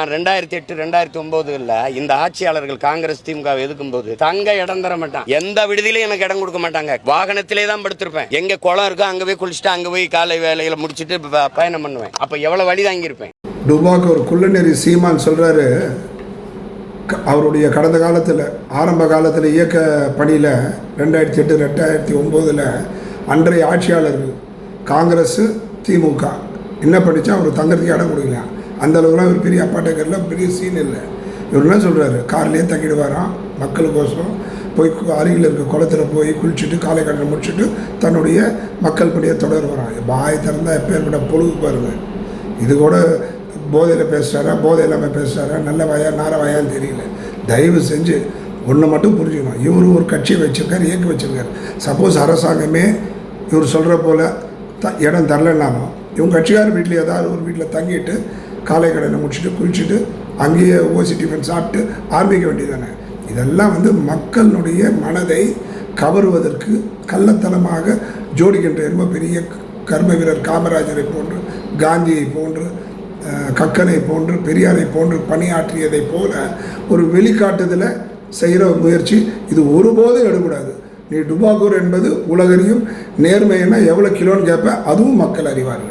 நான் ரெண்டாயிரத்தி எட்டு ரெண்டாயிரத்தி ஒன்பதுல இந்த ஆட்சியாளர்கள் காங்கிரஸ் திமுக எதுக்கும் போது தங்க இடம் தர மாட்டான். எந்த விடுதியிலும் எனக்கு இடம் கொடுக்க மாட்டாங்க. வாகனத்திலே தான் படுத்திருப்பேன். எங்க குளம் இருக்கோ அங்க போய் குளிச்சுட்டு அங்க போய் காலை வேலையில முடிச்சிட்டு பயணம் பண்ணுவேன். அப்ப எவ்வளவு வழி தாங்கியிருப்பேன் டுபாக்கு ஒரு குள்ளநெறி சீமான் சொல்கிறாரு அவருடைய கடந்த காலத்தில் ஆரம்ப காலத்தில் இயக்க பணியில் ரெண்டாயிரத்தி எட்டு ரெண்டாயிரத்தி ஒம்போதில் அன்றைய ஆட்சியாளர்கள் காங்கிரஸ் திமுக. என்ன பண்ணிச்சா? அவர் தங்கறதுக்கு இடம் கொடுக்கலாம் அந்த அளவுக்குலாம் ஒரு பெரிய அப்பாட்டக்கரில் பெரிய சீன் இல்லை. இவர் என்ன சொல்கிறாரு கார்லேயே தங்கிடுவாராம் மக்களுக்கோசரம். போய் அருகில் இருக்க குளத்துல போய் குளிச்சுட்டு காலை கடனை முடிச்சுட்டு தன்னுடைய மக்கள் பணியை தொடருவாராம் பாய் திறந்தால் எப்பேற்பட்ட பொழுது பாருங்கள் இது கூட போதையில் பேசுகிறாரா போதை இல்லாமல் பேசுகிறாரா நல்ல வாயா நார வாயான்னு தெரியல. தயவு செஞ்சு ஒன்று மட்டும் புரிஞ்சுக்கணும். இவரும் ஒரு கட்சியை வச்சுருக்காரு இயக்க வச்சுருக்காரு. சப்போஸ் அரசாங்கமே இவர் சொல்கிற போல் த இடம் தரலனாலும் இவங்க கட்சிக்கார் வீட்டில் ஏதாவது ஒரு வீட்டில் தங்கிட்டு காலை கடையில் முடிச்சுட்டு குளிச்சுட்டு அங்கேயே ஓசி டிஃபன் சாப்பிட்டு ஆரம்பிக்க வேண்டியதானே இதெல்லாம் வந்து மக்களுடைய மனதை கவருவதற்கு கள்ளத்தனமாக ஜோடிக்கின்ற ரொம்ப பெரிய கர்ம வீரர் காமராஜரை போன்று காந்தியை போன்று கக்கனை போன்று பெரியாரை போன்று பணியாற்றியதை போல ஒரு வெளிக்காட்டுதலை செய்கிற முயற்சி இது ஒருபோதும் எடுக்கூடாது நீ டுபாக்கூர் என்பது உலகறியும் நேர்மைன்னா எவ்வளோ கிலோன்னு கேட்ப அதுவும் மக்கள் அறிவார்கள்.